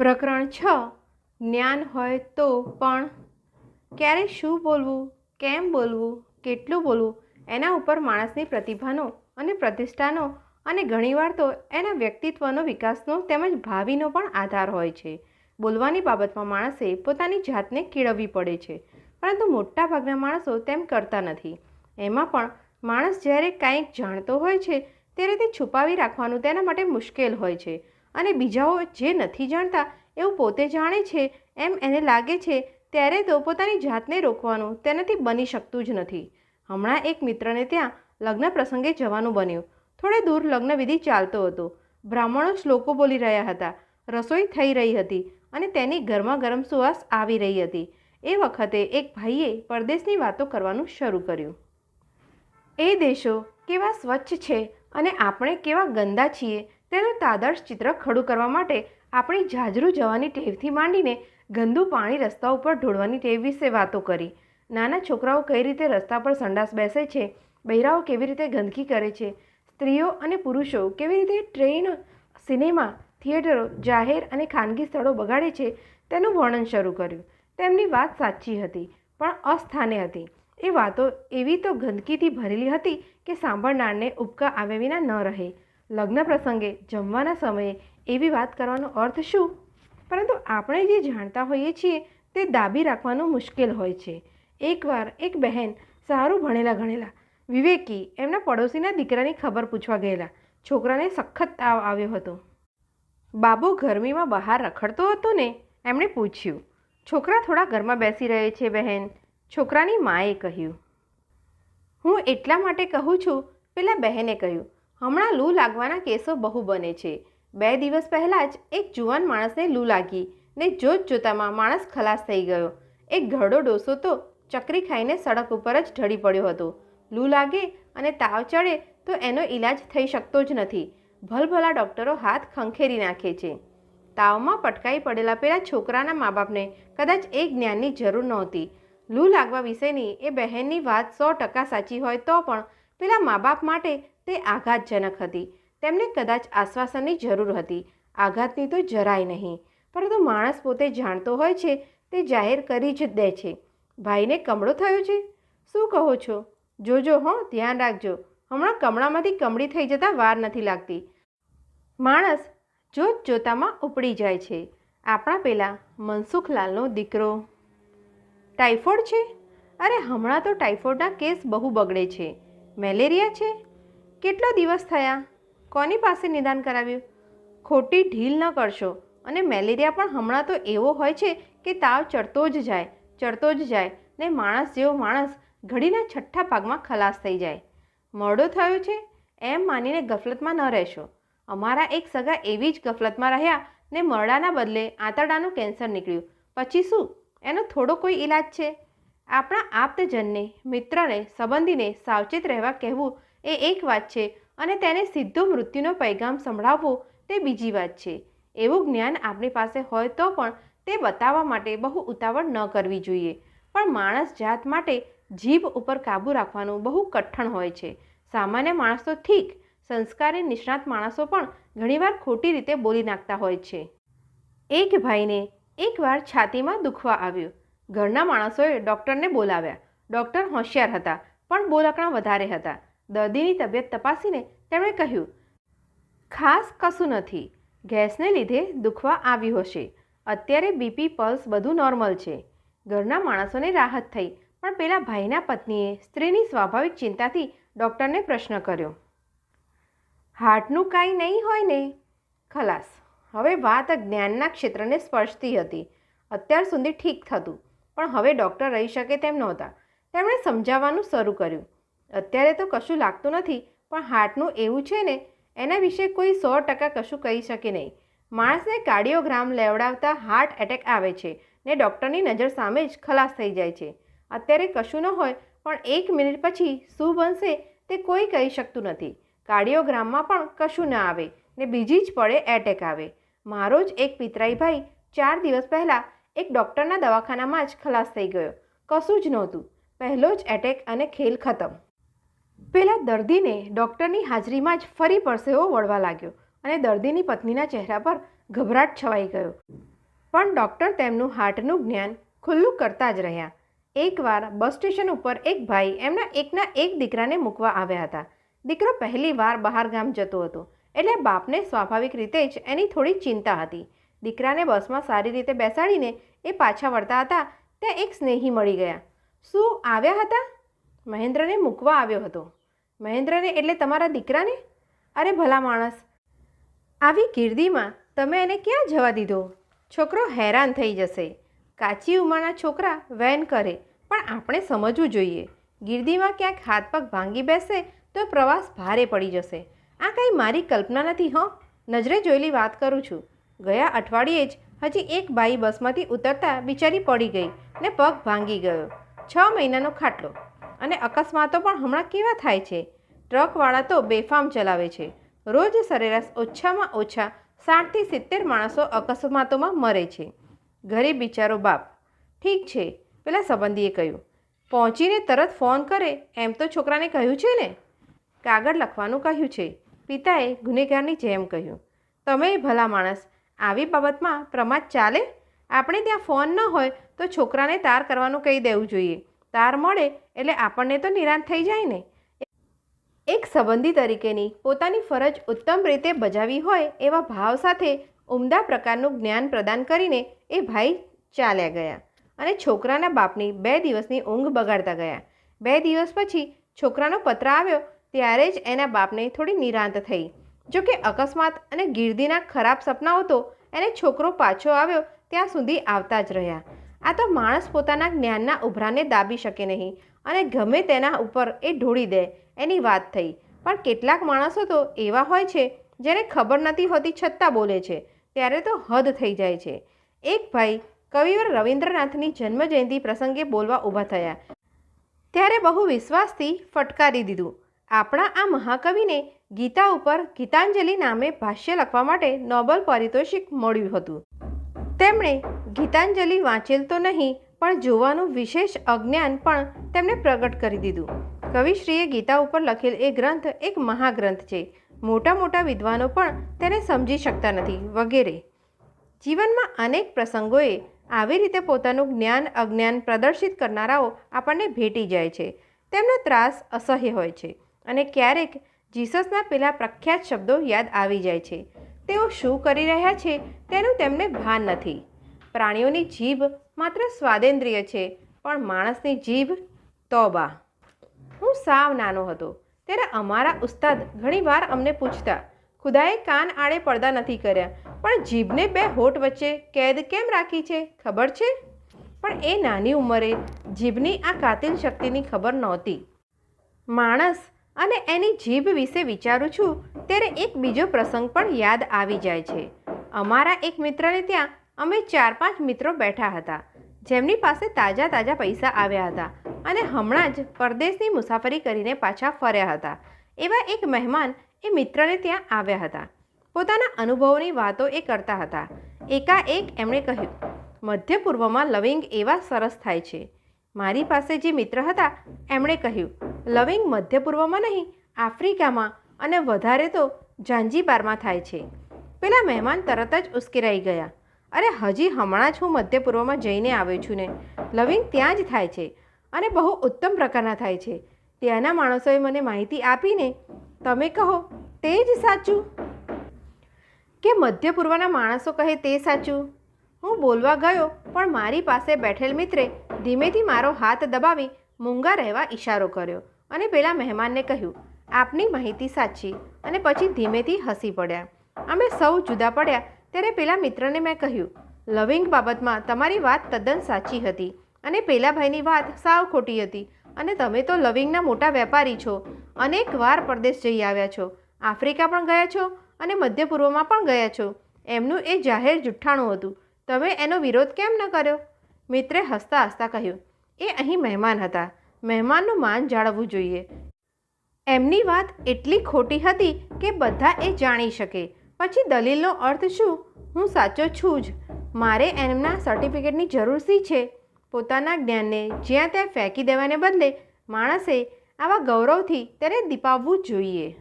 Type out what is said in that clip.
પ્રકરણ છ. જ્ઞાન હોય તો પણ ક્યારે શું બોલવું, કેમ બોલવું, કેટલું બોલવું, એના ઉપર માણસની પ્રતિભાનો અને પ્રતિષ્ઠાનો અને ઘણીવાર તો એના વ્યક્તિત્વનો વિકાસનો તેમજ ભાવિનો પણ આધાર હોય છે. બોલવાની બાબતમાં માણસે પોતાની જાતને કેળવવી પડે છે, પરંતુ મોટાભાગના માણસો તેમ કરતા નથી. એમાં પણ માણસ જ્યારે કાંઈક જાણતો હોય છે, ત્યારે તે છુપાવી રાખવાનું તેના માટે મુશ્કેલ હોય છે. અને બીજાઓ જે નથી જાણતા એવું પોતે જાણે છે, એમ એને લાગે છે, ત્યારે તો પોતાની જાતને રોકવાનું તેનાથી બની શકતું જ નથી. હમણાં એક મિત્રને ત્યાં લગ્ન પ્રસંગે જવાનું બન્યું. થોડે દૂર લગ્ન વિધિ ચાલતો હતો. બ્રાહ્મણો શ્લોકો બોલી રહ્યા હતા. રસોઈ થઈ રહી હતી અને તેની ગરમા ગરમ સુવાસ આવી રહી હતી. એ વખતે એક ભાઈએ પરદેશની વાતો કરવાનું શરૂ કર્યું. એ દેશો, કેવા સ્વચ્છ છે અને આપણે કેવા ગંદા છીએ. તેનું તાદર્શ ચિત્ર ખડું કરવા માટે આપણી જાજરૂ જવાની ટેવથી માંડીને ગંદુ પાણી રસ્તા ઉપર ઢોળવાની ટેવ વિશે વાતો કરી. નાના છોકરાઓ કઈ રીતે રસ્તા પર સંડાસ બેસે છે? બૈરાઓ કેવી રીતે ગંદકી કરે છે? સ્ત્રીઓ અને પુરુષો કેવી રીતે ટ્રેન, સિનેમા, થિયેટરો, જાહેર અને ખાનગી સ્થળો બગાડે છે તેનું વર્ણન શરૂ કર્યું. તેમની વાત સાચી હતી, પણ અસ્થાને હતી. એ વાતો એવી તો ગંદકીથી ભરેલી હતી કે સાંભળનારને ઉપકા આવે વિના ન રહે. લગ્ન પ્રસંગે જમવાના સમયે એવી વાત કરવાનો અર્થ શું? પરંતુ આપણે જે જાણતા હોઈએ છીએ, તે દાબી રાખવાનું મુશ્કેલ હોય છે. એકવાર એક બહેન સારું ભણેલા ગણેલા, વિવેકી એમના પડોશીના દીકરાની ખબર પૂછવા ગયેલા. છોકરાને સખત તાવ આવ્યો હતો. બાબુ ગરમીમાં બહાર રખડતો હતો ને, એમણે પૂછ્યું, છોકરા થોડા ઘરમાં બેસી રહે છે બહેન? છોકરાની માએ કહ્યું, હું એટલા માટે કહું છું, પેલા બહેને કહ્યું હમણાં લૂ લાગવાના કેસો બહુ બને છે. બે દિવસ પહેલાં જ એક જુવાન માણસને લૂ લાગી ને જોત જોતામાં માણસ ખલાસ થઈ ગયો. એક ઘરડો ડોસો તો ચકરી ખાઈને સડક ઉપર જ ઢળી પડ્યો હતો. લૂ લાગે અને તાવ ચડે તો એનો ઈલાજ થઈ શકતો જ નથી. ભલભલા ડૉક્ટરો હાથ ખંખેરી નાખે છે. તાવમાં પટકાઈ પડેલા પેલા છોકરાના મા બાપને કદાચ એ જ્ઞાનની જરૂર નહોતી. લૂ લાગવા વિશેની એ બહેનની વાત સો ટકા સાચી હોય તો પણ પેલા મા બાપ માટે તે આઘાતજનક હતી. તેમને કદાચ આશ્વાસનની જરૂર હતી. આઘાતની તો જરાય નહીં, પરંતુ માણસ પોતે જાણતો હોય છે, તે જાહેર કરી જ દે છે. ભાઈને કમળો થયો છે? શું કહો છો? જોજો હો, ધ્યાન રાખજો. હમણાં કમળામાંથી કમળી થઈ જતાં વાર નથી લાગતી. માણસ જોત જોતામાં ઉપડી જાય છે. આપણા પેલા મનસુખલાલનો દીકરો. ટાઇફોઇડ છે? અરે, હમણાં તો ટાઇફોઇડના કેસ બહુ બગડે છે. મેલેરિયા છે? કેટલો દિવસ થયા? કોની પાસે નિદાન કરાવ્યું? ખોટી ઢીલ ન કરશો. અને મેલેરિયા પણ હમણાં તો એવો હોય છે કે તાવ ચડતો જ જાય, ચડતો જ જાય ને માણસ જેવો માણસ ઘડીના છઠ્ઠા ભાગમાં ખલાસ થઈ જાય. મરડો થયો છે? એમ માનીને ગફલતમાં ન રહેશો. અમારા એક સગા એવી જ ગફલતમાં રહ્યા ને મરડાના બદલે આંતરડાનું કેન્સર નીકળ્યું. પછી શું? એનો થોડો કોઈ ઈલાજ છે? આપણા આપ્તજનને, મિત્રને, સંબંધીને સાવચેત રહેવા કહેવું એ એક વાત છે અને તેને સીધો મૃત્યુનો પૈગામ સંભળાવવો તે બીજી વાત છે. એવું જ્ઞાન આપણી પાસે હોય તો પણ તે બતાવવા માટે બહુ ઉતાવળ ન કરવી જોઈએ. પણ માણસ જાત માટે જીભ ઉપર કાબૂ રાખવાનું બહુ કઠણ હોય છે. સામાન્ય માણસ ઠીક, સંસ્કારી નિષ્ણાત માણસો પણ ઘણીવાર ખોટી રીતે બોલી નાખતા હોય છે. એક ભાઈને એકવાર છાતીમાં દુખવા આવ્યું. ઘરના માણસોએ ડૉક્ટરને બોલાવ્યા. ડૉક્ટર હોશિયાર હતા, પણ બોલકણા વધારે હતા. દર્દીની તબિયત તપાસીને તેમણે કહ્યું, ખાસ કશું નથી. ગેસને લીધે દુખવા આવ્યું હશે. અત્યારે બીપી પલ્સ બધું નોર્મલ છે. ઘરના માણસોને રાહત થઈ. પણ પેલા ભાઈના પત્નીએ સ્ત્રીની સ્વાભાવિક ચિંતાથી ડૉક્ટરને પ્રશ્ન કર્યો, હાર્ટનું કાંઈ નહીં હોય ને? ખલાસ. હવે વાત જ્ઞાનના ક્ષેત્રને સ્પર્શતી હતી. અત્યાર સુધી ઠીક થતું. પણ હવે ડૉક્ટર રહી શકે તેમ નહોતા. તેમણે સમજાવવાનું શરૂ કર્યું. અત્યારે તો કશું લાગતું નથી, પણ હાર્ટનું એવું છે ને, એના વિશે કોઈ સો ટકા કશું કહી શકે નહીં. માણસને કાર્ડિયોગ્રામ લેવડાવતા હાર્ટ એટેક આવે છે ને ડૉક્ટરની નજર સામે જ ખલાસ થઈ જાય છે. અત્યારે કશું ન હોય, પણ એક મિનિટ પછી શું બનશે તે કોઈ કહી શકતું નથી. કાર્ડિયોગ્રામમાં પણ કશું ન આવે ને બીજી જ પડે એટેક આવે. મારો જ એક પિતરાઈ ભાઈ ચાર દિવસ પહેલાં એક ડૉક્ટરના દવાખાનામાં જ ખલાસ થઈ ગયો. કશું જ નહોતું. પહેલો જ એટેક અને ખેલ ખતમ. પેલા દર્દીને ડૉક્ટરની હાજરીમાં જ ફરી પરસેવો વળવા લાગ્યો અને દર્દીની પત્નીના ચહેરા પર ગભરાટ છવાઈ ગયો. પણ ડૉક્ટર તેમનું હાર્ટનું જ્ઞાન ખુલ્લું કરતા જ રહ્યા. એકવાર બસ સ્ટેશન ઉપર એક ભાઈ એમના એકના એક દીકરાને મૂકવા આવ્યા હતા. દીકરો પહેલી વાર બહાર ગામ જતો હતો, એટલે બાપને સ્વાભાવિક રીતે જ એની થોડી ચિંતા હતી. દીકરાને બસમાં સારી રીતે બેસાડીને એ પાછા વળતા હતા, ત્યાં એક સ્નેહી મળી ગયા. શું આવ્યા હતા? મહેન્દ્રને મૂકવા આવ્યો હતો. મહેન્દ્રને એટલે તમારા દીકરાને? અરે ભલા માણસ. આવી ગીર્દીમાં તમે એને ક્યાં જવા દીધો? છોકરો હેરાન થઈ જશે. કાચી ઉંમરના છોકરા વેન કરે, પણ આપણે સમજવું જોઈએ. ગીર્દીમાં ક્યાંક હાથ પગ ભાંગી બેસે તો પ્રવાસ ભારે પડી જશે. આ કંઈ મારી કલ્પના નથી, હો. નજરે જોયેલી વાત કરું છું. ગયા અઠવાડિયે જ હજી એક બાઈ બસમાંથી ઉતરતા બિચારી પડી ગઈ ને પગ ભાંગી ગયો. છ મહિનાનો ખાટલો. અને અકસ્માતો પણ હમણાં કેવા થાય છે? ટ્રકવાળા તો બેફામ ચલાવે છે. રોજ સરેરાશ ઓછામાં ઓછા સાઠથી સિત્તેર માણસો અકસ્માતોમાં મરે છે. ગરીબ બિચારો બાપ. ઠીક છે, પેલા સંબંધીએ કહ્યું. પહોંચીને તરત ફોન કરે, એમ તો છોકરાને કહ્યું છે ને? કાગળ લખવાનું કહ્યું છે. પિતાએ ગુનેગારની જેમ કહ્યું. તમે ભલા માણસ, આવી બાબતમાં પ્રમાદ ચાલે? આપણે ત્યાં ફોન ન હોય તો છોકરાને તાર કરવાનું કહી દેવું જોઈએ. તાર મળે એટલે આપણને તો નિરાંત થઈ જાય ને. એક સંબંધી તરીકેની પોતાની ફરજ ઉત્તમ રીતે બજાવી હોય એવા ભાવ સાથે ઉમદા પ્રકારનું જ્ઞાન પ્રદાન કરીને એ ભાઈ ચાલ્યા ગયા અને છોકરાના બાપની બે દિવસની ઊંઘ બગાડતા ગયા. બે દિવસ પછી છોકરાનો પત્ર આવ્યો ત્યારે જ એના બાપને થોડી નિરાંત થઈ. જોકે અકસ્માત અને ગીર્દીના ખરાબ સપનાઓ તો એને છોકરો પાછો આવ્યો ત્યાં સુધી આવતા જ રહ્યા. આ તો માણસ પોતાના જ્ઞાનના ઉભરાને દાબી શકે નહીં અને ગમે તેના ઉપર એ ઢોળી દે, એની વાત થઈ. પણ કેટલાક માણસો તો એવા હોય છે, જેને ખબર નથી હોતી છતાં બોલે છે. ત્યારે તો હદ થઈ જાય છે. એક ભાઈ કવિવર રવિન્દ્રનાથની જન્મજયંતિ પ્રસંગે બોલવા ઊભા થયા. ત્યારે બહુ વિશ્વાસથી ફટકારી દીધું. આપણા આ મહાકવિને ગીતા ઉપર ગીતાંજલિ નામે ભાષ્ય લખવા માટે નોબલ પારિતોષિક મળ્યું હતું. તેમણે ગીતાંજલિ વાંચેલ તો નહીં, પણ જોવાનું વિશેષ અજ્ઞાન પણ તેમણે પ્રગટ કરી દીધું. કવિશ્રીએ ગીતા ઉપર લખેલ એ ગ્રંથ એક મહાગ્રંથ છે. મોટા મોટા વિદ્વાનો પણ તેને સમજી શકતા નથી, વગેરે. જીવનમાં અનેક પ્રસંગોએ આવી રીતે પોતાનું જ્ઞાન અજ્ઞાન પ્રદર્શિત કરનારાઓ આપણને ભેટી જાય છે. તેમનો ત્રાસ અસહ્ય હોય છે અને ક્યારેક જીસસના પેલા પ્રખ્યાત શબ્દો યાદ આવી જાય છે. તેઓ શું કરી રહ્યા છે તેનું તેમને ભાન નથી. પ્રાણીઓની જીભ માત્ર સ્વાદેન્દ્રિય છે, પણ માણસની જીભ તોબા. હું સાવ નાનો હતો, ત્યારે અમારા ઉસ્તાદ ઘણીવાર અમને પૂછતા, ખુદાએ કાન આડે પડદા નથી કર્યા, પણ જીભને બે હોઠ વચ્ચે કેદ કેમ રાખી છે, ખબર છે? પણ એ નાની ઉંમરે જીભની આ કાતિલ શક્તિની ખબર નહોતી. માણસ અને એની જીભ વિશે વિચારું છું, ત્યારે એક બીજો પ્રસંગ પણ યાદ આવી જાય છે. અમારા એક મિત્રને ત્યાં અમે ચાર પાંચ મિત્રો બેઠા હતા, જેમની પાસે તાજા તાજા પૈસા આવ્યા હતા અને હમણાં જ પરદેશની મુસાફરી કરીને પાછા ફર્યા હતા. એવા એક મહેમાન એ મિત્રને ત્યાં આવ્યા હતા. પોતાના અનુભવોની વાતો એ કરતા હતા. એકાએક એમણે કહ્યું, મધ્ય પૂર્વમાં લવિંગ એવા સરસ થાય છે. મારી પાસે જે મિત્ર હતા, એમણે કહ્યું, લવિંગ મધ્ય પૂર્વમાં નહીં, આફ્રિકામાં અને વધારે તો ઝાંઝીબારમાં થાય છે. પેલા મહેમાન તરત જ ઉશ્કેરાઈ ગયા. અરે હજી હમણાં જ હું મધ્ય પૂર્વમાં જઈને આવ્યો છું ને. લવિંગ ત્યાં જ થાય છે અને બહુ ઉત્તમ પ્રકારના થાય છે. ત્યાંના માણસોએ મને માહિતી આપીને તમે કહો, તે જ સાચું? કે મધ્ય પૂર્વના માણસો કહે તે સાચું? હું બોલવા ગયો, પણ મારી પાસે બેઠેલ મિત્રે ધીમેથી મારો હાથ દબાવી મૂંગા રહેવા ઈશારો કર્યો અને પેલા મહેમાનને કહ્યું, આપની માહિતી સાચી. અને પછી ધીમેથી હસી પડ્યા. અમે સૌ જુદા પડ્યા ત્યારે પેલા મિત્રને મેં કહ્યું, લવિંગ બાબતમાં તમારી વાત તદ્દન સાચી હતી અને પેલા ભાઈની વાત સાવ ખોટી હતી અને તમે તો લવિંગના મોટા વેપારી છો. અનેક વાર પરદેશ જઈ આવ્યા છો. આફ્રિકા પણ ગયા છો અને મધ્ય પૂર્વમાં પણ ગયા છો. એમનું એ જાહેર જુઠ્ઠાણું હતું. તમે એનો વિરોધ કેમ ન કર્યો? મિત્રે હસતા હસતા કહ્યું, એ અહીં મહેમાન હતા. મહેમાનનું માન જાળવવું જોઈએ. એમની વાત એટલી ખોટી હતી કે બધા એ જાણી શકે. પછી દલીલનો અર્થ શું? હું સાચો છું જ. મારે એમના સર્ટિફિકેટની જરૂર શી છે? પોતાના જ્ઞાનને જ્યાં ત્યાં ફેંકી દેવાને બદલે માણસે આવા ગૌરવથી તેને દીપાવવું જોઈએ.